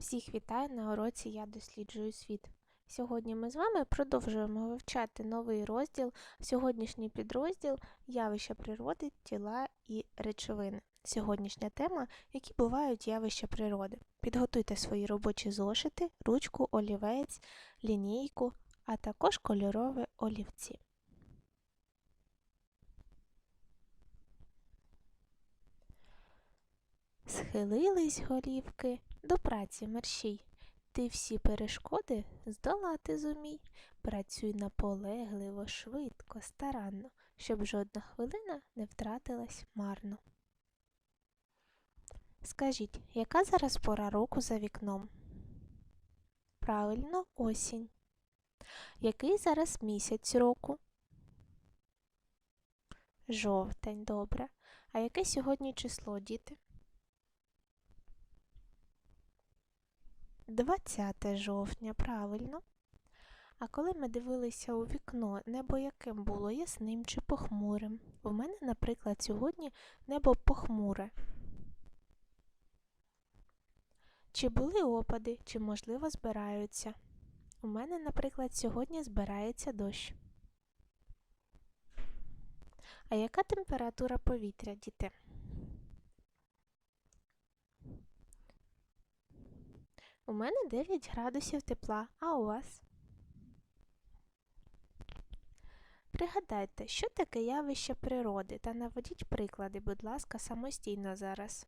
Всіх вітаю на уроці Я досліджую світ. Сьогодні ми з вами продовжуємо вивчати новий розділ, сьогоднішній підрозділ явища природи, тіла і речовини. Сьогоднішня тема які бувають явища природи. Підготуйте свої робочі зошити, ручку, олівець, лінійку, а також кольорові олівці. Схилились голівки до праці мерщій. Ти всі перешкоди здолати зумій. Працюй наполегливо, швидко, старанно, щоб жодна хвилина не втратилась марно. Скажіть, яка зараз пора року за вікном? Правильно, осінь. Який зараз місяць року? Жовтень, добре. А яке сьогодні число, діти? 20 жовтня, правильно. А коли ми дивилися у вікно, небо яким було ясним чи похмурим? У мене, наприклад, сьогодні небо похмуре. Чи були опади, чи, можливо, збираються? У мене, наприклад, сьогодні збирається дощ. А яка температура повітря, діти? У мене 9 градусів тепла, а у вас? Пригадайте, що таке явище природи та наведіть приклади, будь ласка, самостійно зараз.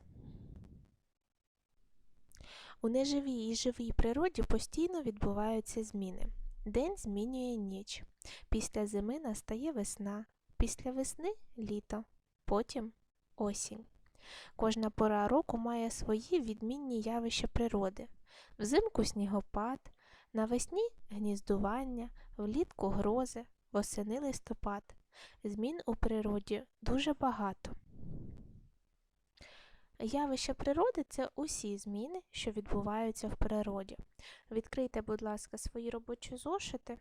У неживій і живій природі постійно відбуваються зміни. День змінює ніч. Після зими настає весна, після весни літо, потім осінь. Кожна пора року має свої відмінні явища природи. Взимку снігопад, навесні гніздування, влітку грози, восени листопад. Змін у природі дуже багато. Явища природи це усі зміни, що відбуваються в природі. Відкрийте, будь ласка, свої робочі зошити.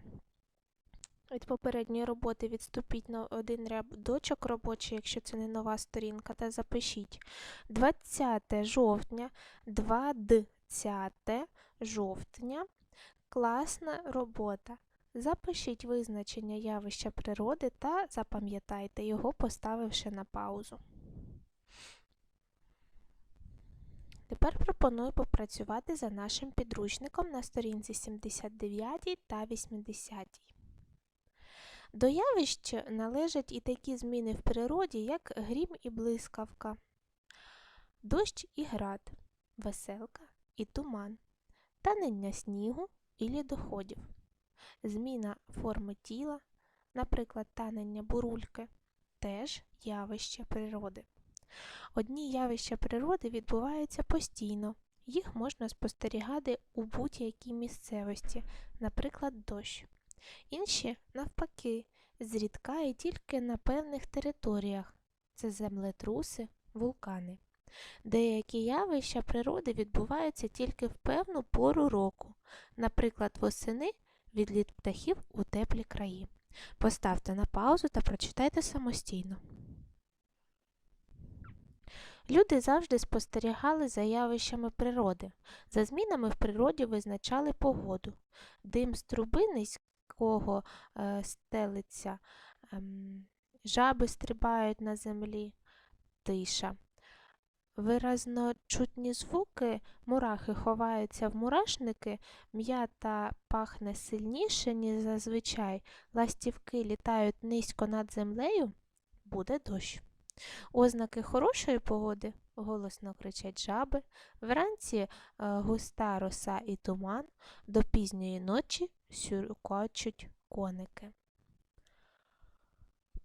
Від попередньої роботи відступіть на один рядочок робочий, якщо це не нова сторінка, та запишіть 20 жовтня, 20 жовтня. Класна робота. Запишіть визначення явища природи та запам'ятайте його, поставивши на паузу. Тепер пропоную попрацювати за нашим підручником на сторінці 79 та 80. До явищ належать і такі зміни в природі, як грім і блискавка, дощ і град, веселка і туман, танення снігу і лідоходів, зміна форми тіла, наприклад, танення бурульки, теж явище природи. Одні явища природи відбуваються постійно, їх можна спостерігати у будь-якій місцевості, наприклад, дощ. Інші, навпаки, зрідка і тільки на певних територіях це землетруси, вулкани. Деякі явища природи відбуваються тільки в певну пору року, наприклад, восени відліт птахів у теплі краї. Поставте на паузу та прочитайте самостійно. Люди завжди спостерігали за явищами природи. За змінами в природі визначали погоду. Дим з труби низького е, стелиться, е, жаби стрибають на землі, тиша. Виразно чутні звуки, мурахи ховаються в мурашники, м'ята пахне сильніше, ніж зазвичай, ластівки літають низько над землею, буде дощ. Ознаки хорошої погоди голосно кричать жаби, вранці е, густа роса і туман, до пізньої ночі сюркочуть коники.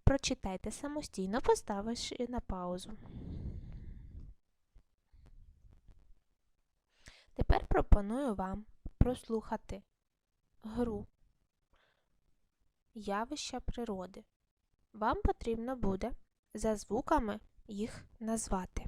Прочитайте самостійно, поставивши на паузу. Тепер пропоную вам прослухати гру явища природи. Вам потрібно буде за звуками їх назвати.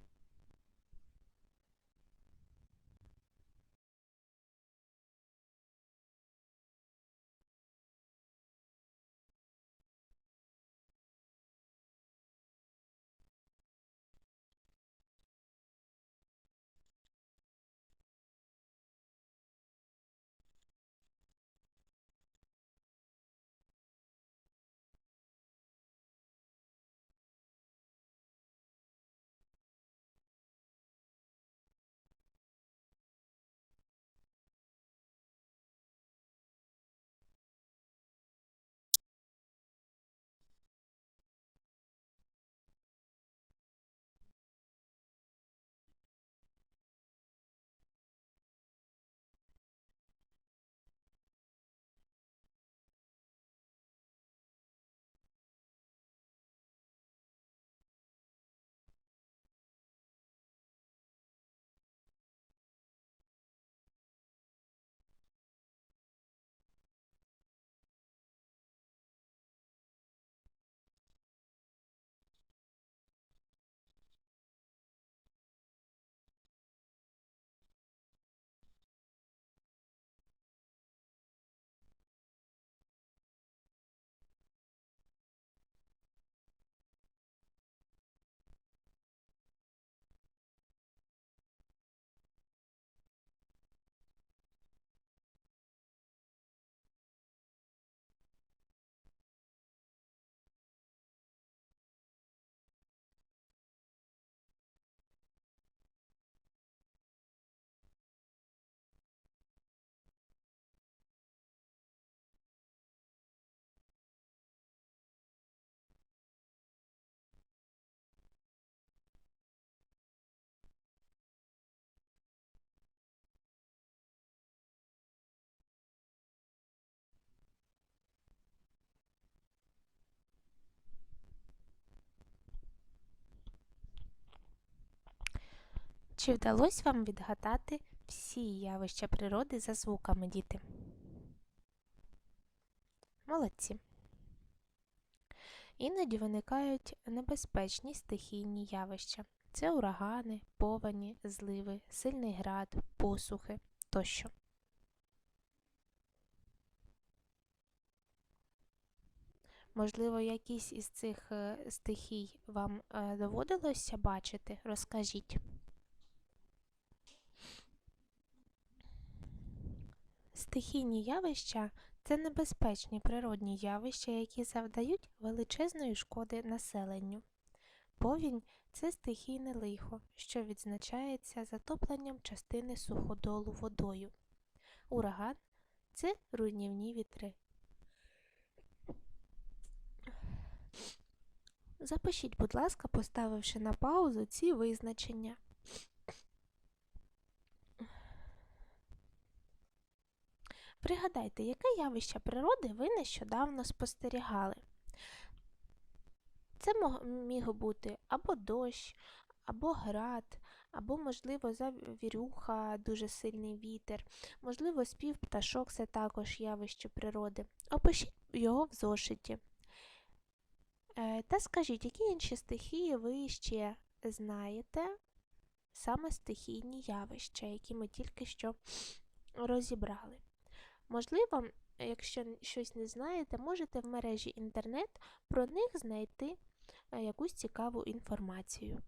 Чи вдалося вам відгадати всі явища природи за звуками, діти? Молодці. Іноді виникають небезпечні стихійні явища. Це урагани, повені, зливи, сильний град, посухи тощо. Можливо, якісь із цих е, стихій вам е, доводилося бачити? Розкажіть. Стихійні явища це небезпечні природні явища, які завдають величезної шкоди населенню. Повінь це стихійне лихо, що відзначається затопленням частини суходолу водою. Ураган це руйнівні вітри. Запишіть, будь ласка, поставивши на паузу ці визначення. Пригадайте, яке явище природи ви нещодавно спостерігали. Це міг бути або дощ, або град, або, можливо, завірюха, дуже сильний вітер, можливо, спів пташок це також явище природи. Опишіть його в зошиті. Е, Та скажіть, які інші стихії ви ще знаєте, саме стихійні явища, які ми тільки що розібрали. Можливо, якщо щось не знаєте, можете в мережі інтернет про них знайти е, якусь цікаву інформацію.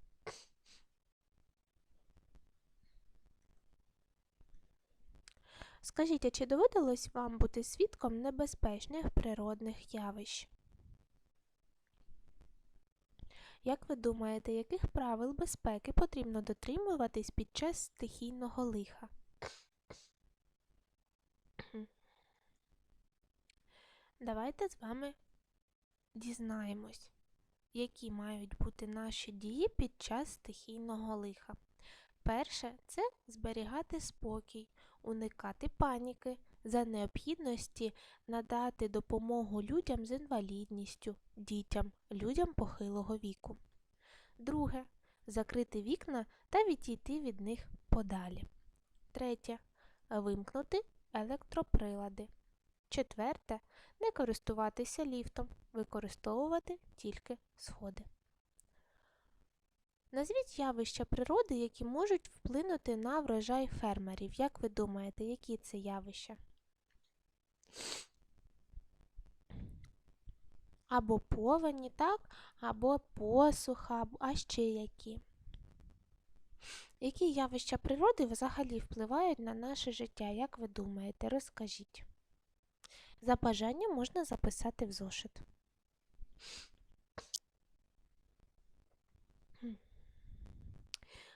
Скажіть, а чи доводилось вам бути свідком небезпечних природних явищ? Як ви думаєте, яких правил безпеки потрібно дотримуватись під час стихійного лиха? Давайте з вами дізнаємось, які мають бути наші дії під час стихійного лиха. Перше це зберігати спокій, уникати паніки, за необхідності надати допомогу людям з інвалідністю, дітям, людям похилого віку. Друге закрити вікна та відійти від них подалі. Третє вимкнути електроприлади. Четверте не користуватися ліфтом, використовувати тільки сходи. Назвіть явища природи, які можуть вплинути на врожай фермерів. Як ви думаєте, які це явища? Або повені, так, або посуха, а ще які. Які явища природи взагалі впливають на наше життя? Як ви думаєте? Розкажіть. За бажанням можна записати в зошит.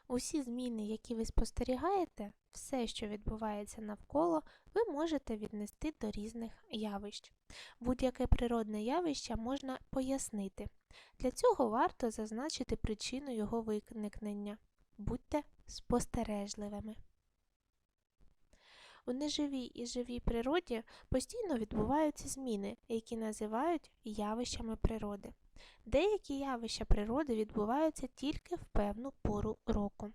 Усі зміни, які ви спостерігаєте, все, що відбувається навколо, ви можете віднести до різних явищ. Будь-яке природне явище можна пояснити. Для цього варто зазначити причину його виникнення. Будьте спостережливими. У неживій і живій природі постійно відбуваються зміни, які називають явищами природи. Деякі явища природи відбуваються тільки в певну пору року.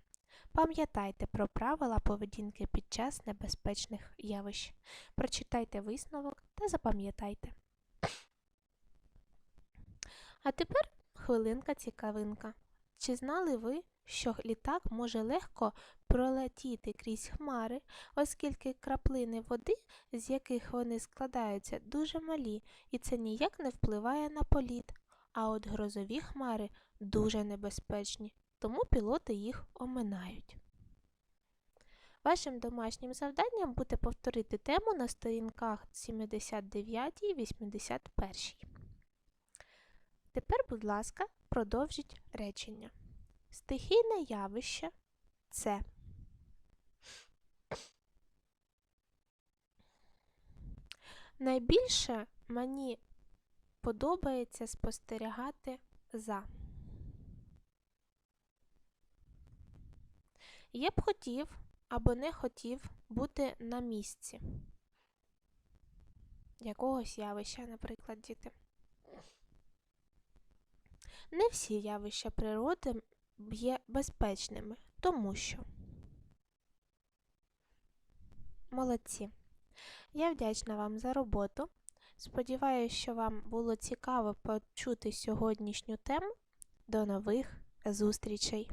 Пам'ятайте про правила поведінки під час небезпечних явищ. Прочитайте висновок та запам'ятайте. А тепер хвилинка цікавинка. Чи знали ви, що літак може легко пролетіти крізь хмари, оскільки краплини води, з яких вони складаються, дуже малі, і це ніяк не впливає на політ. А от грозові хмари дуже небезпечні, тому пілоти їх оминають. Вашим домашнім завданням буде повторити тему на сторінках 79 і 81. Тепер, будь ласка, продовжіть речення. Стихійне явище це найбільше мені подобається спостерігати за. Я б хотів або не хотів бути на місці якогось явища, наприклад, діти. Не всі явища природи є безпечними. тому що. Молодці. Я вдячна вам за роботу. Сподіваюся, що вам було цікаво почути сьогоднішню тему. До нових зустрічей!